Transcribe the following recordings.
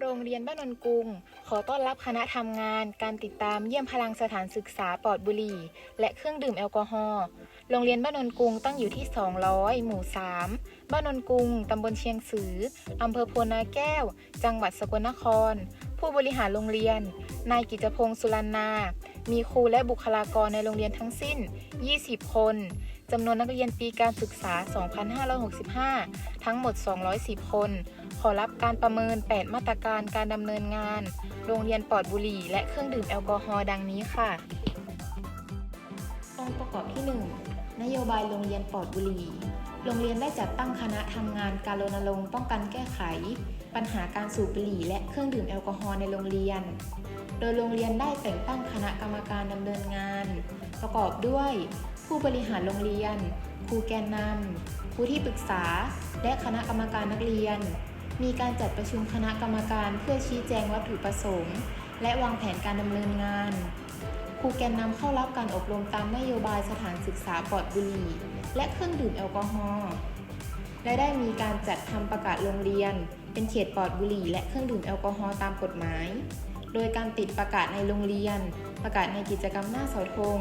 โรงเรียนบ้านนนกุง ขอต้อนรับคณะทำงาน การติดตามเยี่ยมพลังสถานศึกษาปลอดบุหรี่ และเครื่องดื่มแอลกอฮอล์โรงเรียนบ้านนนกุงตั้งอยู่ที่ 200 หมู่ 3 บ้านนนกุง ตำบลเชียงสืออำเภอโพนาแก้ว จังหวัดสกลนคร ผู้บริหารโรงเรียน นายกิจพงศ์สุรนา มีครูและบุคลากรในโรงเรียนทั้งสิ้น 20 คนจำนวนนักเรียนปีการศึกษา 2565 ทั้งหมด 210 คน ขอรับการประเมิน 8 มาตรการการดำเนินงาน โรงเรียนปลอดบุหรี่ และเครื่องดื่มแอลกอฮอล์ดังนี้ค่ะ องค์ประกอบที่ 1 นโยบายโรงเรียนปลอดบุหรี่ โรงเรียนได้จัดตั้งคณะทำงานการรณรงค์ป้องกันแก้ไข ปัญหาการสูบบุหรี่และเครื่องดื่มแอลกอฮอล์ในโรงเรียน โดยโรงเรียนได้แต่งตั้งคณะกรรมการดำเนินงาน ประกอบด้วย ผู้บริหารโรงเรียน ครูแกนนำผู้ที่ปรึกษา และคณะกรรมการนักเรียน มีการจัดประชุมคณะกรรมการเพื่อชี้แจงวัตถุประสงค์ และวางแผนการดำเนินงานครูแกนนำเข้ารับการอบรมตามนโยบายสถานศึกษาปลอดบุหรี่และเครื่องดื่มแอลกอฮอล์และได้มีการจัดทำประกาศโรงเรียน เป็นเขตปลอดบุหรี่และเครื่องดื่มแอลกอฮอล์ตามกฎหมาย โดยการติดประกาศในโรงเรียน ประกาศในกิจกรรมหน้าเสาธง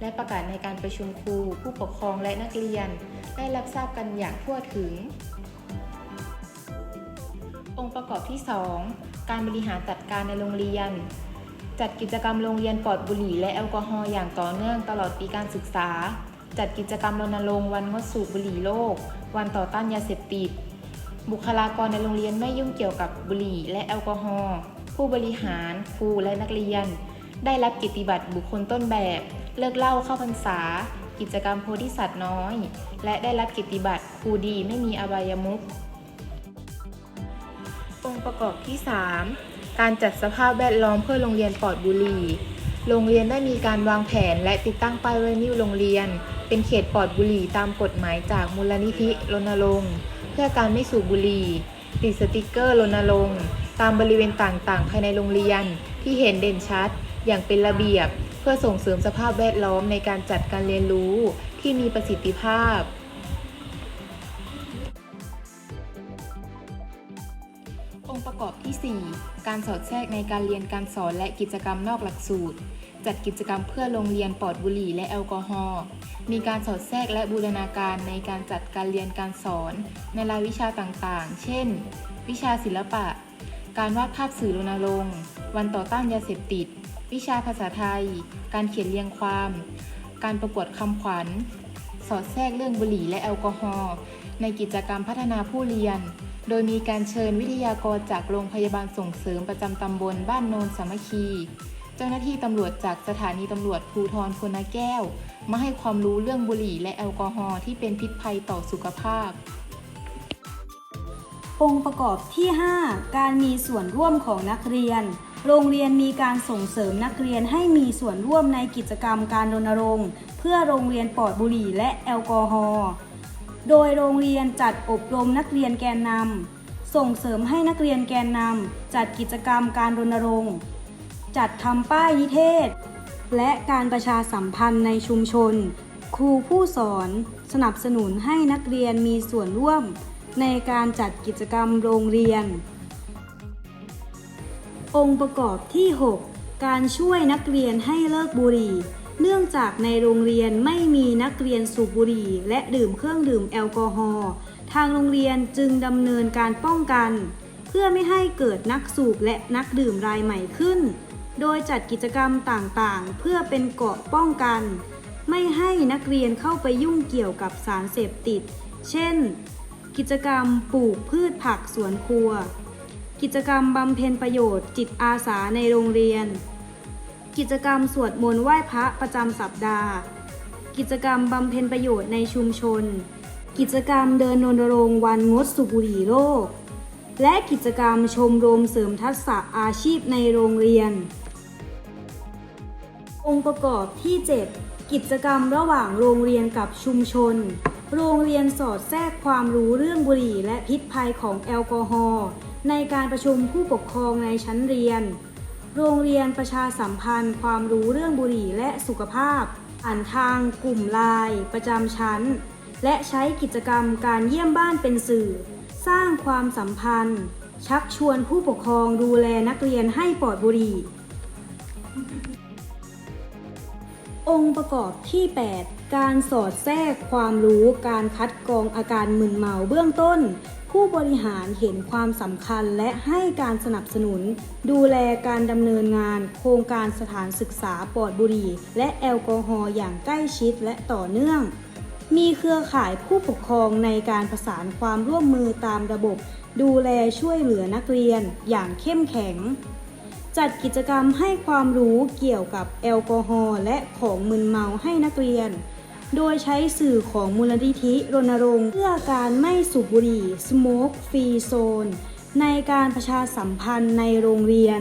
และประกาศในการประชุมครู ผู้ปกครองและนักเรียน ได้รับทราบกันอย่างทั่วถึง องค์ประกอบที่ 2 การบริหารจัดการในโรงเรียน จัดกิจกรรมโรงเรียนปลอดบุหรี่และแอลกอฮอล์อย่างต่อเนื่องตลอดปีการศึกษา จัดกิจกรรมรณรงค์วันงดสูบบุหรี่โลก วันต่อต้านยาเสพติด บุคลากรในโรงเรียนไม่ยุ่งเกี่ยวกับบุหรี่และแอลกอฮอล์ ผู้บริหาร ครูและนักเรียน ได้รับกิตติบัตรบุคคลต้นแบบ เลิกเล่าเข้าพรรษา กิจกรรมโพธิสัตว์น้อย และได้รับกิตติบัตรครูดีไม่มีอบายมุข องค์ประกอบที่ 3 การจัดสภาพแวดล้อมเพื่อโรงเรียนปลอดบุหรี่โรงเรียนได้มีการวางแผนและติดตั้งป้ายไวนิวโรงเรียน เป็นเขตปลอดบุหรี่ตามกฎหมายจากมูลนิธิรณรงค์ เพื่อการไม่สูบบุหรี่ติดสติกเกอร์รณรงค์ตามบริเวณต่างๆ ภายในโรงเรียนที่เห็นเด่นชัด อย่างเป็นระเบียบ เพื่อส่งเสริมสภาพแวดล้อมในการจัดการเรียนรู้ที่มีประสิทธิภาพ องค์ประกอบที่ 4 การสอดแทรกในการเรียนการสอนและกิจกรรมนอกหลักสูตร จัดกิจกรรมเพื่อโรงเรียนปลอดบุหรี่และแอลกอฮอล์ มีการสอดแทรกและบูรณาการในการจัดการเรียนการสอน ในรายวิชาต่างๆ เช่น วิชาศิลปะ การวาดภาพสื่อรณรงค์ วันต่อต้านยาเสพติด วิชาภาษาไทย การเขียนเรียงความ การประกวดคำขวัญ สอดแทรกเรื่องบุหรี่และแอลกอฮอล์ ในกิจกรรมพัฒนาผู้เรียน โดยมีการเชิญวิทยากรจากโรงพยาบาลส่งเสริมประจำตำบลบ้านโนนสามัคคี เจ้าหน้าที่ตำรวจจากสถานีตำรวจภูทรพนาแก้ว มาให้ความรู้เรื่องบุหรี่และแอลกอฮอล์ที่เป็นพิษภัยต่อสุขภาพ องค์ประกอบที่ 5 การมีส่วนร่วมของนักเรียน โรงเรียนมีการส่งเสริมนักเรียนให้มีส่วนร่วมในกิจกรรมการรณรงค์เพื่อโรงเรียนปลอดบุหรี่และแอลกอฮอล์โดยโรงเรียนจัดอบรมนักเรียนแกนนำส่งเสริมให้นักเรียนแกนนำจัดกิจกรรมการรณรงค์ จัดทำป้ายนิเทศ และการประชาสัมพันธ์ในชุมชน ครูผู้สอนสนับสนุนให้นักเรียนมีส่วนร่วม ในการจัดกิจกรรมโรงเรียน องค์ประกอบที่ 6 การช่วยนักเรียนให้เลิกบุหรี่ เนื่องจากในโรงเรียนไม่มีนักเรียนสูบบุหรี่ และดื่มเครื่องดื่มแอลกอฮอล์ทางโรงเรียนจึงดำเนินการป้องกัน เพื่อไม่ให้เกิดนักสูบและนักดื่มรายใหม่ขึ้น โดยจัดกิจกรรมต่างๆ เพื่อเป็นเกราะป้องกัน ไม่ให้นักเรียนเข้าไปยุ่งเกี่ยวกับสารเสพติด เช่น กิจกรรมปลูกพืชผักสวนครัว กิจกรรมบำเพ็ญประโยชน์จิตอาสาในโรงเรียน กิจกรรมสวดมนต์ไหว้พระประจำสัปดาห์ กิจกรรมบำเพ็ญประโยชน์ในชุมชน กิจกรรมเดินรณรงค์วันงดสูบบุหรี่โลกและกิจกรรมชมรมเสริมทักษะอาชีพในโรงเรียน องค์ประกอบที่ 7 กิจกรรมระหว่างโรงเรียนกับชุมชน โรงเรียนสอดแทรกความรู้เรื่องบุหรี่และพิษภัยของแอลกอฮอล์ในการประชุมผู้ปกครองในชั้นเรียน โรงเรียนประชาสัมพันธ์ ความรู้เรื่องบุหรี่และสุขภาพผ่านทางกลุ่มไลน์ประจำชั้น และใช้กิจกรรมการเยี่ยมบ้านเป็นสื่อ สร้างความสัมพันธ์ ชักชวนผู้ปกครองดูแลนักเรียนให้ปลอดบุหรี่ องค์ประกอบที่ 8 การสอดแทรกความรู้การคัดกรองอาการมึนเมาเบื้องต้น ผู้บริหารเห็นความสำคัญและให้การสนับสนุน ดูแลการดำเนินงาน โครงการสถานศึกษาปลอดบุหรี่ และแอลกอฮอล์อย่างใกล้ชิดและต่อเนื่อง มีเครือข่ายผู้ปกครองในการประสานความร่วมมือตามระบบ ดูแลช่วยเหลือนักเรียนอย่างเข้มแข็ง จัดกิจกรรมให้ความรู้เกี่ยวกับแอลกอฮอล์และของมึนเมาให้นักเรียน โดยใช้สื่อของมูลนิธิรณรงค์เพื่อการไม่สูบบุหรี่ Smoke Free Zone ในการประชาสัมพันธ์ในโรงเรียน